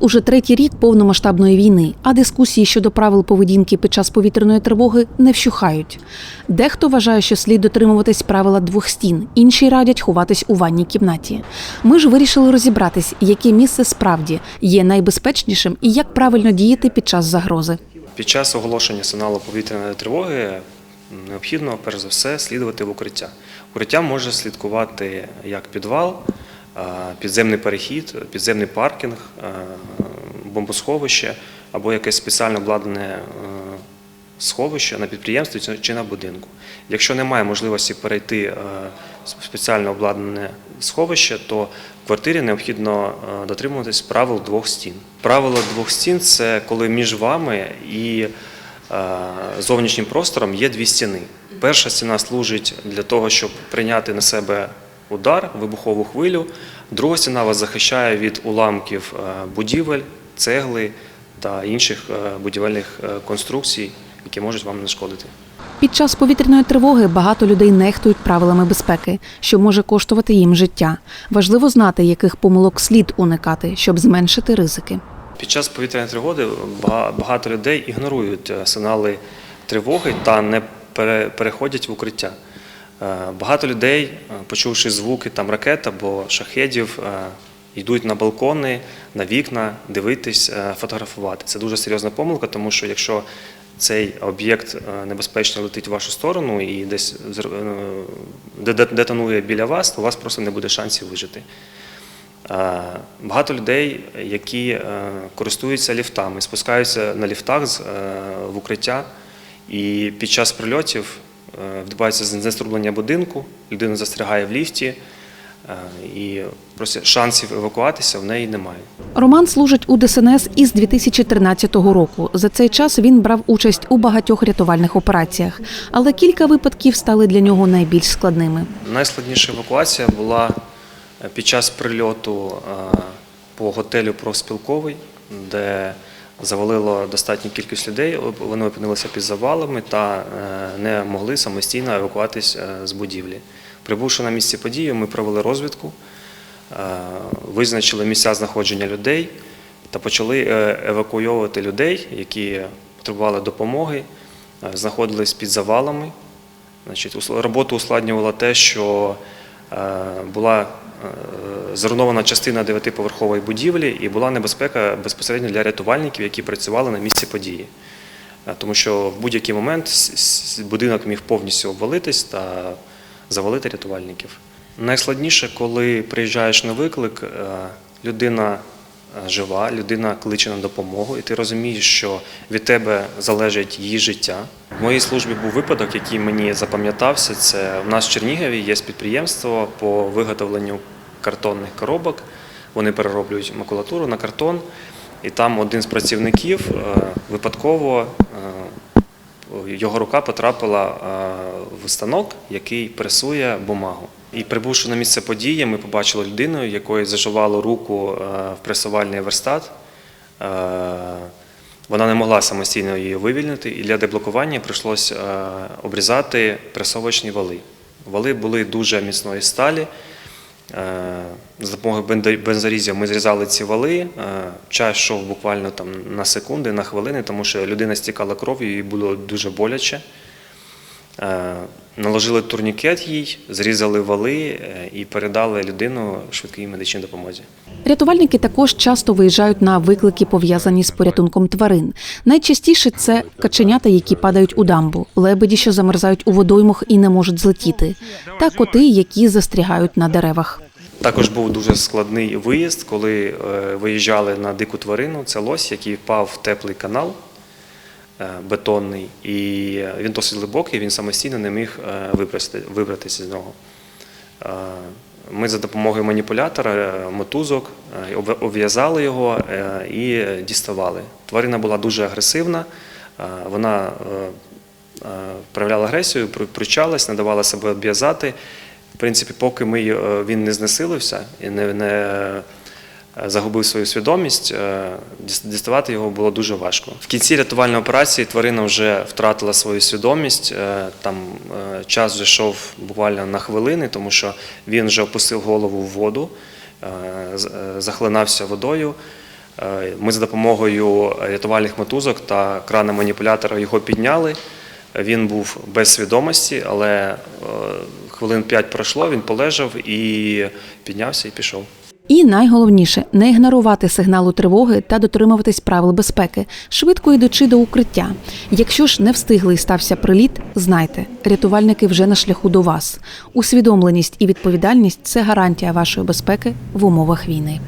уже третій рік повномасштабної війни, а дискусії щодо правил поведінки під час повітряної тривоги не вщухають. Дехто вважає, що слід дотримуватись правила двох стін, інші радять ховатись у ванній кімнаті. Ми ж вирішили розібратись, яке місце справді є найбезпечнішим і як правильно діяти під час загрози. Під час оголошення сигналу повітряної тривоги необхідно, перш за все, слідувати в укриття. Укриття може слідкувати як підвал, підземний перехід, підземний паркінг, е, бомбосховище або якесь спеціально обладнане е, сховище на підприємстві чи- на будинку. Якщо немає можливості перейти е, в спеціально обладнане сховище, то в квартирі необхідно е, дотримуватись правил двох стін. Правило двох стін це коли між вами і е, зовнішнім простором є дві стіни. Перша стіна служить для того, щоб прийняти на себе удар, вибухову хвилю. Друга стіна вас захищає від уламків е, будівель, цегли та інших е, будівельних е, конструкцій, які можуть вам нашкодити. Під час повітряної тривоги багато людей нехтують правилами безпеки, що може коштувати їм життя. Важливо знати, яких помилок слід уникати, щоб зменшити ризики. Під час повітряної тривоги бага- багато людей ігнорують сигнали тривоги та не пере- переходять в укриття. Е, Багато людей, е, почувши звуки там ракет або шахедів, е, йдуть на балкони, на вікна, дивитись, фотографувати. Це дуже серйозна помилка, тому що якщо цей об'єкт небезпечно летить в вашу сторону і десь детонує біля вас, то у вас просто не буде шансів вижити. Багато людей, які користуються ліфтами, спускаються на ліфтах в укриття, і під час прильотів відбувається знеструблення будинку, людина застрягає в ліфті, е, і просто шансів евакуватися в неї немає. Роман служить у ДСНС із 2013 року. За цей час він брав участь у багатьох рятувальних операціях, але кілька випадків стали для нього найбільш складними. Найскладніша евакуація була е, під час прильоту е, по готелю профспілковий, де завалило достатню кількість людей. Вони опинилися під завалами та е, не могли самостійно евакуватись е, з будівлі. Прибувши на місце події, ми провели розвідку, е, визначили місця знаходження людей та почали евакуйовувати людей, які потребували допомоги, знаходились під завалами. Роботу ускладнювало те, що була зруйнована частина дев'ятиповерхової будівлі і була небезпека безпосередньо для рятувальників, які працювали на місці події. Е, Тому що в будь-який момент будинок міг повністю обвалитись та завалити рятувальників. Найскладніше, коли приїжджаєш на виклик, е, людина е, жива, людина кличе на допомогу, і ти розумієш, що від тебе залежить її життя. В моїй службі був випадок, який мені запам'ятався. Це в нас в Чернігові є підприємство по виготовленню картонних коробок. Вони перероблюють макулатуру на картон, і там один з працівників е, випадково е, його рука потрапила е, в станок, який пресує бумагу. І прибувши на місце події, ми побачили людину, якої заживало руку е, в пресувальний верстат. Е, Вона не могла самостійно її вивільнити, і для деблокування прийшлося обрізати пресовочні вали. Вали були дуже міцної сталі. Е, За допомогою бензорізів ми зрізали ці вали. Е, Час йшов буквально там на секунди, на хвилини, тому що людина стікала кров'ю і було дуже боляче. Наложили турнікет їй, зрізали вали е, і передали людину швидкій медичній допомозі. Рятувальники також часто виїжджають на виклики, пов'язані з порятунком тварин. Найчастіше це каченята, які падають у дамбу, лебеді, що замерзають у водоймах і не можуть злетіти, та коти, які застрягають на деревах. Також був дуже складний виїзд, коли е, виїжджали на дику тварину. Це лось, який впав в теплий канал бетонний, і він досить глибокий, він самостійно не міг е, вибратися з нього. Е, Ми за допомогою маніпулятора, е, мотузок, е, обв'язали його е, і діставали. Тварина була дуже агресивна, е, вона е, е, проявляла агресію, пручалась, не давала себе обв'язати. В принципі, поки ми, е, він не знесилився і не, не е, загубив свою свідомість, е, діставати його було дуже важко. В кінці рятувальної операції тварина вже втратила свою свідомість. е, Там е, час вже йшов буквально на хвилини, тому що він вже опустив голову в воду, е, е, захлинався водою. Е, Ми за допомогою рятувальних мотузок та крана маніпулятора його підняли. Він був без свідомості, але е, хвилин 5 пройшло, він полежав і піднявся і пішов. І найголовніше не ігнорувати сигналу тривоги та дотримуватись правил безпеки, швидко йдучи до укриття. Якщо ж не встигли і стався приліт, знайте, рятувальники вже на шляху до вас. Усвідомленість і відповідальність це гарантія вашої безпеки в умовах війни.